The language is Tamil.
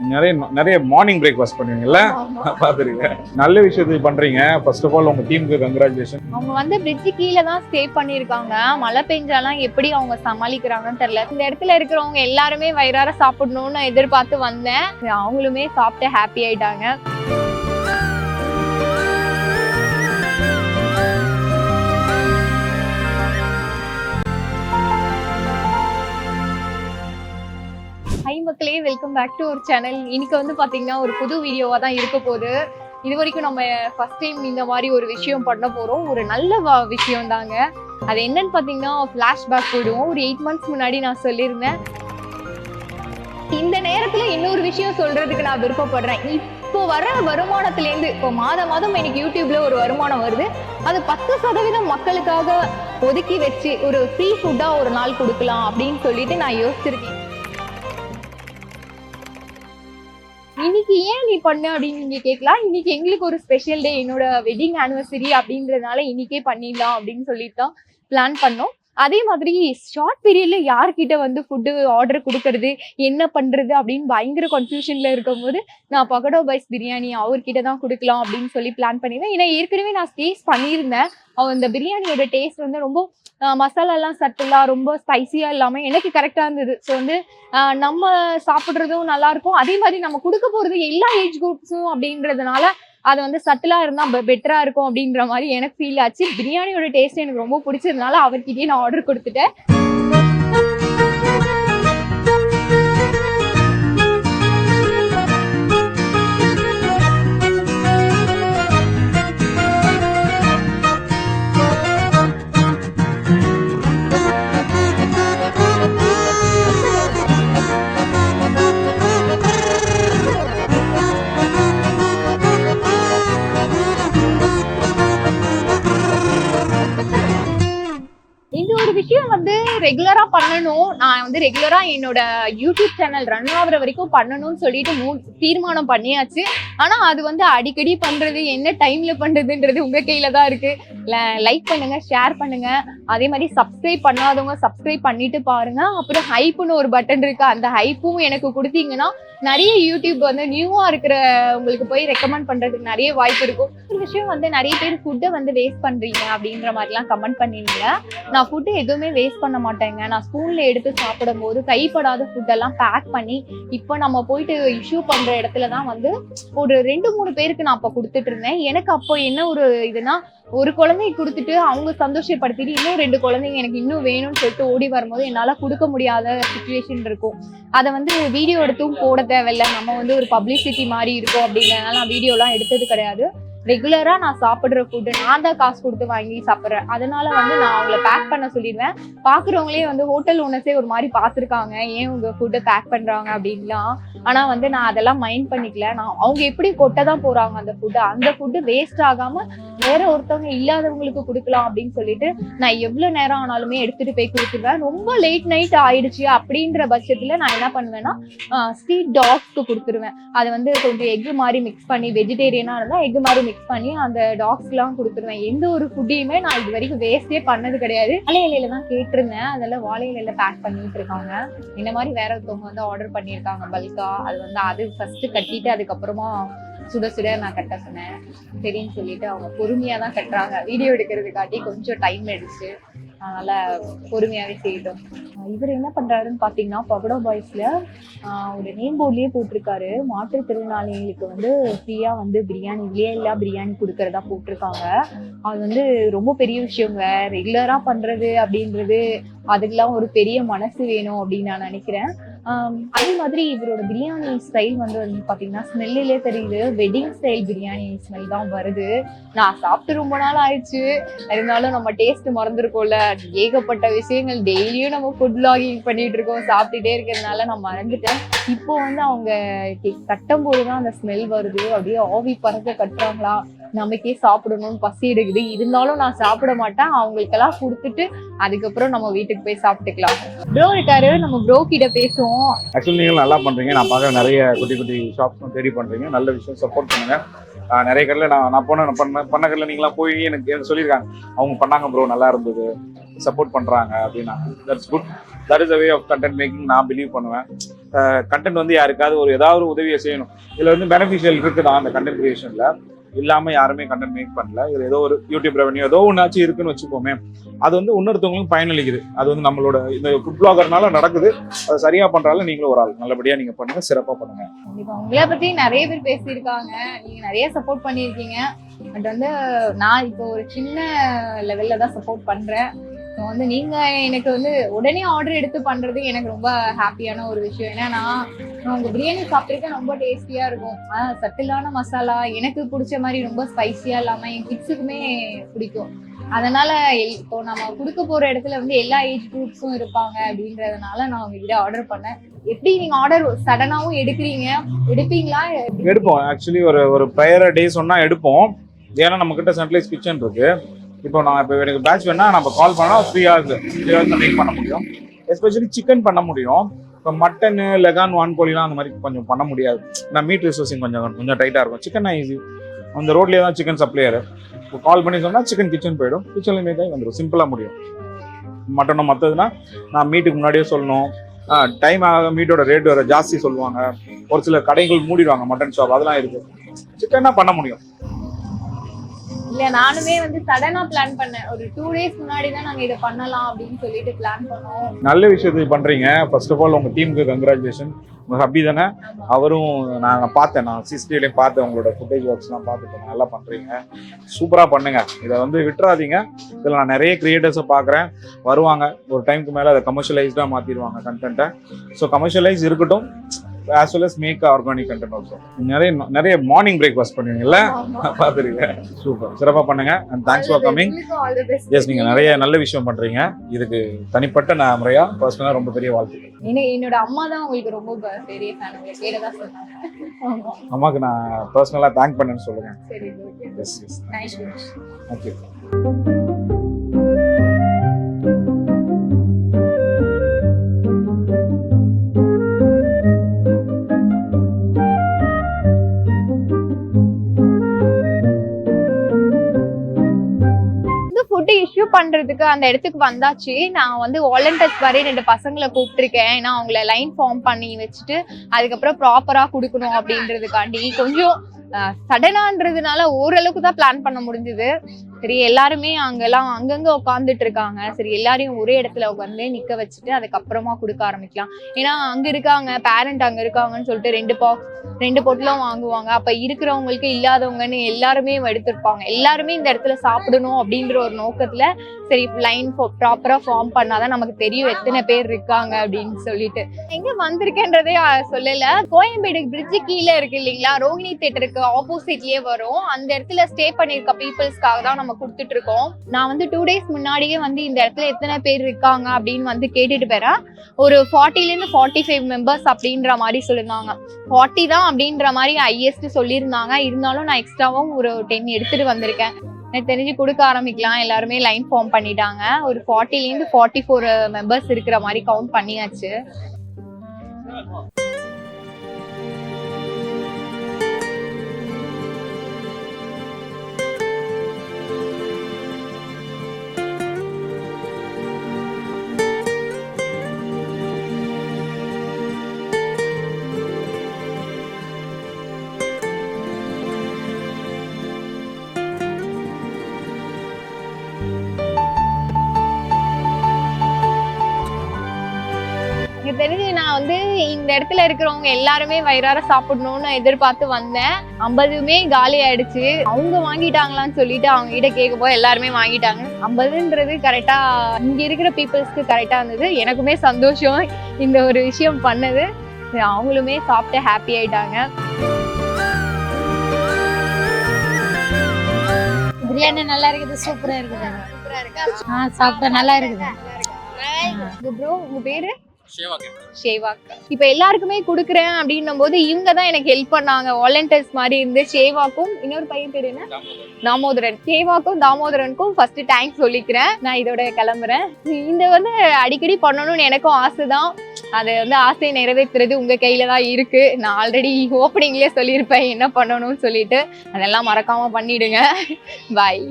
நிறைய நிறைய மார்னிங் பிரேக்ஃபாஸ்ட் பண்ணுவீங்கல்ல? பார்த்துருக்கேன். நல்ல விஷயத்துக்கு பண்றீங்க. ஃபர்ஸ்ட் ஆஃப் ஆல் உங்க டீமுக்கு கங்க்ராச்சுலேஷன் அவங்க வந்து பிரிட்ஜு கீழே தான் ஸ்டே பண்ணியிருக்காங்க. மழை பெஞ்சாலாம் எப்படி அவங்க சமாளிக்கிறாங்கன்னு தெரியல. இந்த இடத்துல இருக்கிறவங்க எல்லாருமே வயிறார சாப்பிடணும்னு எதிர்பார்த்து வந்தேன். அவங்களுமே சாப்பிட்டு ஹாப்பி ஆயிட்டாங்க. பேக் டு ஒரு சேனல் இன்னைக்கு வந்து பாத்தீங்கன்னா ஒரு புது வீடியோவா தான் இருக்க போகுது. இது வரைக்கும் நம்ம ஃபர்ஸ்ட் டைம் இந்த மாதிரி ஒரு விஷயம் பண்ண போறோம். ஒரு நல்ல வ- விஷயம் தாங்க. அது என்னன்னு பாத்தீங்கன்னா ஃபிளாஷ்பேக் போயிடுவோம். ஒரு எயிட் மந்த்ஸ் முன்னாடி நான் சொல்லியிருந்தேன். இந்த நேரத்துல இன்னொரு விஷயம் சொல்றதுக்கு நான் விருப்பப்படுறேன். இப்போ வர வருமானத்துலேருந்து இப்போ மாதம் மாதம் எனக்கு யூடியூப்ல ஒரு வருமானம் வருது. அது பத்து சதவீதம் மக்களுக்காக ஒதுக்கி வச்சு ஒரு ஃப்ரீ ஃபுட்டா ஒரு நாள் கொடுக்கலாம் அப்படின்னு சொல்லிட்டு நான் யோசிச்சிருக்கேன். இன்னைக்கு ஏன் நீ பண்ண அப்படின்னு நீங்க கேட்கலாம். இன்னைக்கு எங்களுக்கு ஒரு ஸ்பெஷல் டே என்னோட வெட்டிங் ஆனிவர்சரி அப்படின்றதுனால இன்னைக்கே பண்ணிடலாம் அப்படின்னு சொல்லிட்டு தான் பிளான் பண்ணோம். அதே மாதிரி ஷார்ட் பீரியட்ல யார்கிட்ட வந்து ஃபுட்டு ஆர்டர் கொடுக்கறது என்ன பண்றது அப்படின்னு பயங்கர கன்ஃபியூஷன்ல இருக்கும்போது நான் பகடோ பைஸ் பிரியாணி அவர்கிட்ட தான் கொடுக்கலாம் அப்படின்னு சொல்லி பிளான் பண்ணியிருந்தேன் ஏன்னா ஏற்கனவே நான் டேஸ்ட் பண்ணியிருந்தேன். அவன் அந்த பிரியாணியோட டேஸ்ட் வந்து ரொம்ப மசாலாலாம் சட்டிலாக ரொம்ப ஸ்பைசியாக இல்லாமல் எனக்கு கரெக்டாக இருந்தது. ஸோ வந்து நம்ம சாப்பிட்றதும் நல்லா இருக்கும் அதே மாதிரி நம்ம கொடுக்க போகிறது எல்லா ஏஜ் குரூப்ஸும் அப்படின்றதுனால அது வந்து சட்டிலாக இருந்தால் பெட்டராக இருக்கும் அப்படின்ற மாதிரி எனக்கு ஃபீல் ஆச்சு. பிரியாணியோட டேஸ்ட் எனக்கு ரொம்ப பிடிச்சதுனால அவர்கிட்டயே நான் ஆர்டர் கொடுத்துட்டேன். விஷயம் வந்து ரெகுலரா பண்ணணும். நான் வந்து ரெகுலரா என்னோட யூடியூப் சேனல் ரன் ஆகுற வரைக்கும் பண்ணணும்னு சொல்லிட்டு மூ தீர்மானம் பண்ணியாச்சு. ஆனா அது வந்து அடிக்கடி பண்றது என்ன டைம்ல பண்றதுன்றது உங்க கையில தான் இருக்கு. லைக் பண்ணுங்க ஷேர் பண்ணுங்க. அதே மாதிரி சப்ஸ்கிரைப் பண்ணாதவங்க சப்ஸ்கிரைப் பண்ணிட்டு பாருங்க. அப்புறம் ஹைப்னு ஒரு பட்டன் இருக்கு. அந்த ஹைப்பும் எனக்கு கொடுத்தீங்கன்னா நிறைய யூடியூப் வந்து நியூவா இருக்கிற உங்களுக்கு போய் ரெக்கமெண்ட் பண்றதுக்கு நிறைய வாய்ப்பு இருக்கும். ஒரு விஷயம் வந்து நிறைய பேர் ஃபுட்டை வந்து வேஸ்ட் பண்றீங்க அப்படின்ற மாதிரிலாம் கமெண்ட் பண்ணிருந்தீங்க நான் ஃபுட்டு எதுவுமே வேஸ்ட் பண்ண மாட்டேங்க. நான் ஸ்கூலில் எடுத்து சாப்பிடும் போது கைப்படாத ஃபுட்டெல்லாம் பேக் பண்ணி இப்போ நம்ம போயிட்டு இஷ்யூ பண்ற இடத்துல தான் வந்து ஒரு ஒரு ரெண்டு மூணு பேருக்கு நான் அப்போ கொடுத்துட்டு இருந்தேன் எனக்கு அப்போ என்ன ஒரு இதுனா ஒரு குழந்தைய கொடுத்துட்டு அவங்க சந்தோஷப்படுத்திட்டு இன்னும் ரெண்டு குழந்தைங்க எனக்கு இன்னும் வேணும்னு சொல்லிட்டு ஓடி வரும்போது என்னால கொடுக்க முடியாத சுச்சுவேஷன் இருக்கும். அதை வந்து வீடியோ எடுத்தும் போட தேவையில்ல. நம்ம வந்து ஒரு பப்ளிசிட்டி மாதிரி இருக்கும் அப்படிங்கிறதுனால நான் வீடியோலாம் எடுத்தது கிடையாது. ரெகுலரா நான் சாப்பிடுற ஃபுட்டு நான் தான் காசு கொடுத்து வாங்கி சாப்பிட்றேன். அதனால வந்து நான் அவங்கள பேக் பண்ண சொல்லிடுவேன். பாக்குறவங்களே வந்து ஹோட்டல் ஓனர்ஸே ஒரு மாதிரி பார்த்துருக்காங்க. ஏன் உங்க ஃபுட்டை பேக் பண்றாங்க அப்படின்லாம். ஆனா வந்து நான் அதெல்லாம் மைண்ட் பண்ணிக்கல. நான் அவங்க எப்படி கொட்ட தான் போறாங்க அந்த ஃபுட்டு அந்த ஃபுட்டு வேஸ்ட் ஆகாம வேற ஒருத்தவங்க இல்லாதவங்களுக்கு கொடுக்கலாம் அப்படின்னு சொல்லிட்டு நான் எவ்வளவு நேரம் ஆனாலுமே எடுத்துட்டு போய் கொடுத்துருவேன். ரொம்ப லேட் நைட் ஆயிடுச்சு அப்படின்ற பட்சத்துல நான் என்ன பண்ணுவேன்னா ஸ்ட்ரீட் டாக்ஸ்க்கு கொடுத்துருவேன். அதை வந்து கொஞ்சம் எக் மாதிரி மிக்ஸ் பண்ணி வெஜிடேரியனா இருந்தா எக் மாதிரி மிக்ஸ் பண்ணி அந்த டாக்ஸ்க்குலாம் கொடுத்துருவேன். எந்த ஒரு ஃபுட்டையுமே நான் இது வரைக்கும் வேஸ்டே பண்ணது கிடையாது. வாழை இலையில தான் கேட்டிருந்தேன். அதெல்லாம் வாழை இலையில பேக் பண்ணிட்டு இருக்காங்க. இந்த மாதிரி வேற ஒருத்தவங்க வந்து ஆர்டர் பண்ணியிருக்காங்க பல்கா அது வந்து அது ஃபர்ஸ்ட் கட்டிட்டு அதுக்கப்புறமா சுட சுட நான் கட்ட சொன்னேன். சரின்னு சொல்லிட்டு அவங்க பொறுமையாக தான் கட்டுறாங்க. வீடியோ எடுக்கிறதுக்காட்டி கொஞ்சம் டைம் எடுத்து. அதனால பொறுமையாவே செய்யட்டும். இவர் என்ன பண்றாருன்னு பாத்தீங்கன்னா பகடோ பாய்ஸ்ல ஒரு நேம் போர்ட்லயே போட்டிருக்காரு. மாற்றுத்திறனாளிகளுக்கு வந்து ஃப்ரீயா வந்து பிரியாணி இல்லையா பிரியாணி கொடுக்கறதா போட்டிருக்காங்க. அது வந்து ரொம்ப பெரிய விஷயங்க ரெகுலரா பண்றது அப்படின்றது அதுக்கெல்லாம் ஒரு பெரிய மனசு வேணும் அப்படின்னு நான் நினைக்கிறேன். அதே மாதிரி இவரோட பிரியாணி ஸ்டைல் வந்து வந்து பாத்தீங்கன்னா ஸ்மெல்லிலே தெரியுது. வெட்டிங் ஸ்டைல் பிரியாணி ஸ்மெல் தான் வருது. நான் சாப்பிட்டு ரொம்ப நாள் ஆயிடுச்சு. இருந்தாலும் நம்ம டேஸ்ட் மறந்துருக்கோம்ல. ஏகப்பட்ட விஷயங்கள். டெய்லியும் நம்ம ஃபுட் லாகிங் பண்ணிட்டு இருக்கோம். சாப்பிட்டுட்டே இருக்கிறதுனால நான் மறந்துட்டேன். இப்போ வந்து அவங்க கே- கட்டும் போது தான் அந்த ஸ்மெல் வருது. அப்படியே ஆவி பறக்க கட்டுறாங்களா? நமக்கே சாப்பிடணும்னு பசி எடுக்குது இருந்தாலும் நான் சாப்பிட மாட்டேன். அவங்களுக்கெல்லாம் கொடுத்துட்டு அதுக்கப்புறம் நம்ம வீட்டுக்கு போய் சாப்பிட்டுக்கலாம். ப்ரோ இருக்காரு. நம்ம ப்ரோ கிட்ட பேசுவோம். ஆக்சுவலி நீங்கள் நல்லா பண்றீங்க. நான் பார்க்குற நிறைய குட்டி குட்டி ஷாப்ஸும் தேடி பண்றீங்க. நல்ல விஷயம் சப்போர்ட் பண்ணுங்க. நிறைய கடையில் நான் நான் போன நான் பண்ண பண்ண கடையில் நீங்களாம் போய் எனக்கு எனக்கு சொல்லியிருக்காங்க. அவங்க பண்ணாங்க ப்ரோ நல்லா இருந்தது. சப்போர்ட் பண்ணுறாங்க அப்படின்னா. That's good that is a way of content making நான் பிலீவ் பண்ணுவேன். கண்டென்ட் வந்து யாருக்காவது ஒரு ஏதாவது ஒரு உதவியை செய்யணும். இதில் வந்து பெனிஃபிஷியல் இருக்குதான் அந்த கண்டென்ட் கிரியேஷனில் இல்லாமல் யாருமே கண்டென்ட் மேக் பண்ணல. இது ஏதோ ஒரு யூடியூப் ரெவன்யூ ஏதோ ஒன்றாச்சும் இருக்குன்னு வச்சுக்கோமே. அது வந்து இன்னொருத்தவங்களுக்கும் பயனளிக்குது. அது வந்து நம்மளோட இந்த ஃபுட் பிளாகர்னால நடக்குது. அது சரியா பண்றாலும் நீங்களும் ஒரு ஆள். நல்லபடியா நீங்க பண்ணுங்க சிறப்பா பண்ணுங்க. கண்டிப்பா. உங்களை பத்தி நிறைய பேர் பேசியிருக்காங்க. நீங்க நிறைய சப்போர்ட் பண்ணியிருக்கீங்க. பட் வந்து நான் இப்போ ஒரு சின்ன லெவல்ல தான் சப்போர்ட் பண்றேன். ஸோ வந்து நீங்க எனக்கு வந்து உடனே ஆர்டர் எடுத்து பண்றது எனக்கு ரொம்ப ஹாப்பியான ஒரு விஷயம். ஏன்னா நான் உங்க பிரியாணி சாப்பிட்டிருக்கேன் ரொம்ப டேஸ்டியா இருக்கும். சட்டிலான மசாலா எனக்கு பிடிச்ச மாதிரி ரொம்ப ஸ்பைசியா இல்லாம என் கிட்ஸுக்குமே பிடிக்கும். அதனால எல்- இப்போ நம்ம கொடுக்க போற இடத்துல வந்து எல்லா ஏஜ் குரூப்ஸும் இருப்பாங்க அப்படின்றதுனால நான் உங்ககிட்ட ஆர்டர் பண்ணேன். எப்படி நீங்க ஆர்டர் சடனாவும் எடுக்கிறீங்க? எடுப்பீங்களா? எடுப்போம். ஆக்சுவலி ஒரு ஒரு ப்ரையர் டே சொன்னா எடுப்போம். ஏன்னா நம்ம கிட்ட சென்ட்ரலைஸ் கிச்சன் இருக்கு. இப்போ நான் இப்போ எனக்கு பேட்ச் வேணா நம்ம கால் பண்ணா three hours three hours make பண்ண முடியும். எஸ்பெஷலி சிக்கன் பண்ண முடியும். இப்போ மட்டன் லெகான் வான்கோழிலாம் அந்த மாதிரி கொஞ்சம் பண்ண முடியாது. நான் மீட் ரிசோர்ஸிங் கொஞ்சம் கொஞ்சம் டைட்டாக இருக்கும். சிக்கன் ஈஸி அந்த ரோட்லேயே தான் சிக்கன் சப்ளையர் இப்போ கால் பண்ணி சொன்னால் சிக்கன் கிச்சன் போயிடும். கிச்சனில் மேக் ஆகி வந்துடும் சிம்பிளாக முடியும். மட்டனும் மற்றதுனா நான் மீட்டுக்கு முன்னாடியே சொல்லணும். டைம் ஆக மீட்டோட ரேட் வேறு ஜாஸ்தி சொல்லுவாங்க. ஒரு சில கடைகள் மூடிடுவாங்க மட்டன் ஷாப் அதெல்லாம் இருக்குது சிக்கன்னா பண்ண முடியும். இல்ல நானுமே வந்து சடனா பிளான் பண்ணேன். ஒரு டூ டேஸ் முன்னாடி தான் நாங்க இதை பண்ணலாம் அப்படின்னு சொல்லிட்டு பிளான் பண்ணோம். நல்ல விஷயத்தை பண்றீங்க. ஃபர்ஸ்ட் ஆஃப் ஆல் உங்க டீமுக்கு கங்க்ராச்சுலேஷன் உங்க ஹப்பி தானே? அவரும் நான் பார்த்தேன். நான் சிசிடிவிலையும் பார்த்தேன். உங்களோட ஃபுட்டேஜ் ஒர்க்ஸ்லாம் பார்த்துட்டு நல்லா பண்றீங்க. சூப்பரா பண்ணுங்க. இதை வந்து விட்டுறாதீங்க. இதில் நான் நிறைய கிரியேட்டர்ஸை பார்க்குறேன். வருவாங்க. ஒரு டைமுக்கு மேலே அதை கமர்ஷியலைஸ்டாக மாற்றிடுவாங்க கண்டென்ட்டை ஸோ கமர்ஷியலைஸ் இருக்கட்டும். As well as make organic content also நிறைய நிறைய மார்னிங் பிரேக்ஃபாஸ்ட் பண்ணுவீங்கல்ல? பார்த்துருக்கேன் சூப்பர். சிறப்பாக பண்ணுங்க. And thanks for coming best S நீங்கள் நிறைய நல்ல விஷயம் பண்ணுறீங்க இதுக்கு தனிப்பட்ட நான் முறையா பர்சனலாக ரொம்ப பெரிய வாழ்த்து. என்னோட அம்மா தான் உங்களுக்கு ரொம்ப பெரிய அம்மாவுக்கு நான் பர்சனலாக தேங்க் பண்ணேன்னு சொல்லுங்க. சரி ஓகே எஸ் எஸ் தேங்க்யூ பண்றதுக்கு அந்த இடத்துக்கு வந்தாச்சு. நான் வந்து வாலண்டியர்ஸ் வரை ரெண்டு பசங்களை கூப்பிட்டுருக்கேன். ஏன்னா அவங்கள லைன் ஃபார்ம் பண்ணி வச்சுட்டு அதுக்கப்புறம் ப்ராப்பரா கொடுக்கணும் அப்படின்றதுக்காண்டி. கொஞ்சம் சடனான்றதுனால ஓரளவுக்கு தான் பிளான் பண்ண முடிஞ்சது. சரி எல்லாருமே அங்கெல்லாம் அங்கங்க உட்காந்துட்டு இருக்காங்க. சரி எல்லாரையும் ஒரே இடத்துல உட்காந்து நிக்க வச்சுட்டு அதுக்கப்புறமா கொடுக்க ஆரம்பிக்கலாம். ஏன்னா அங்க இருக்காங்க பேரண்ட் அங்க இருக்காங்கன்னு சொல்லிட்டு ரெண்டு பாக்ஸ் ரெண்டு பொட்டலும் வாங்குவாங்க. அப்ப இருக்கிறவங்களுக்கு இல்லாதவங்கன்னு எல்லாருமே எடுத்திருப்பாங்க. எல்லாருமே இந்த இடத்துல சாப்பிடணும் அப்படின்ற ஒரு நோக்கத்துல சரி லைன் ப்ராப்பரா ஃபார்ம் பண்ணாதான் நமக்கு தெரியும் எத்தனை பேர் இருக்காங்க அப்படின்னு சொல்லிட்டு. எங்க வந்திருக்கேன்றதே சொல்லல. கோயம்பேடு பிரிட்ஜு கீழே இருக்கு இல்லைங்களா? ரோஹிணி தேட்டருக்கு ஆப்போசிட்லயே வரும். அந்த இடத்துல ஸ்டே பண்ணிருக்க பீப்புள்ஸ்க்காக தான் நம்ம கொடுத்துட்டு இருக்கோம் நான் வந்து டூ டேஸ் முன்னாடியே வந்து இந்த இடத்துல எத்தனை பேர் இருக்காங்க அப்படின்னு வந்து கேட்டுட்டு போறேன். ஒரு ஃபார்ட்டிலேருந்து ஃபார்ட்டி ஃபைவ் மெம்பர்ஸ் அப்படின்ற மாதிரி சொல்லியிருந்தாங்க ஃபார்ட்டி தான் அப்படின்ற மாதிரி ஹையஸ்ட் சொல்லியிருந்தாங்க. இருந்தாலும் நான் எக்ஸ்ட்ராவும் ஒரு டென் எடுத்துட்டு வந்திருக்கேன். எனக்கு தெரிஞ்சு கொடுக்க ஆரம்பிக்கலாம். எல்லாருமே லைன் ஃபார்ம் பண்ணிட்டாங்க. ஒரு ஃபார்ட்டிலேருந்து ஃபார்ட்டி ஃபோர் மெம்பர்ஸ் இருக்கிற மாதிரி கவுண்ட் பண்ணியாச்சு. எனக்கு தெரிஞ்சு நான் வந்து இந்த இடத்துல இருக்கிறவங்க எல்லாருமே வயிறார சாப்பிடணும்னு எதிர்பார்த்து வந்தேன். ஐம்பதுமே காலி ஆயிடுச்சு. அவங்க வாங்கிட்டாங்களான்னு சொல்லிட்டு அவங்க கிட்ட கேட்க போது எல்லாருமே வாங்கிட்டாங்க. ஐம்பதுன்றது கரெக்டா இங்க இருக்கிற பீப்புள்ஸ்க்கு கரெக்டா இருந்தது. எனக்குமே சந்தோஷம் இந்த ஒரு விஷயம் பண்ணது. அவங்களுமே சாப்பிட்டு ஹாப்பி ஆயிட்டாங்க. பிரியாணி நல்லா இருக்குது சூப்பரா இருக்குது. ஆ சாப்பிட்டா நல்லா இருக்குது. ப்ரோ உங்க பேரு? ஷேவா இப்ப எல்லாருக்குமே குடுக்குறேன் அப்படின்னும் போது இவங்க தான் எனக்கு ஹெல்ப் பண்ணாங்க. வாலண்டியர்ஸ் மாதிரி இருந்து ஷேவாக்கும் இன்னொரு பையன் பேர் என்ன? தாமோதரன். ஷேவாக்கும் தாமோதரனுக்கும் ஃபர்ஸ்ட் தேங்க்ஸ் சொல்லிக்கிறேன். நான் இதோட கிளம்புறேன். இந்த வந்து அடிக்கடி பண்ணணும்னு எனக்கும் ஆசைதான். அது வந்து ஆசையை நிறைவேற்றுறது உங்க கையில தான் இருக்கு. நான் ஆல்ரெடி ஓப்பனிங்லேயே சொல்லியிருப்பேன் என்ன பண்ணணும்னு சொல்லிட்டு. அதெல்லாம் மறக்காம பண்ணிடுங்க. பாய்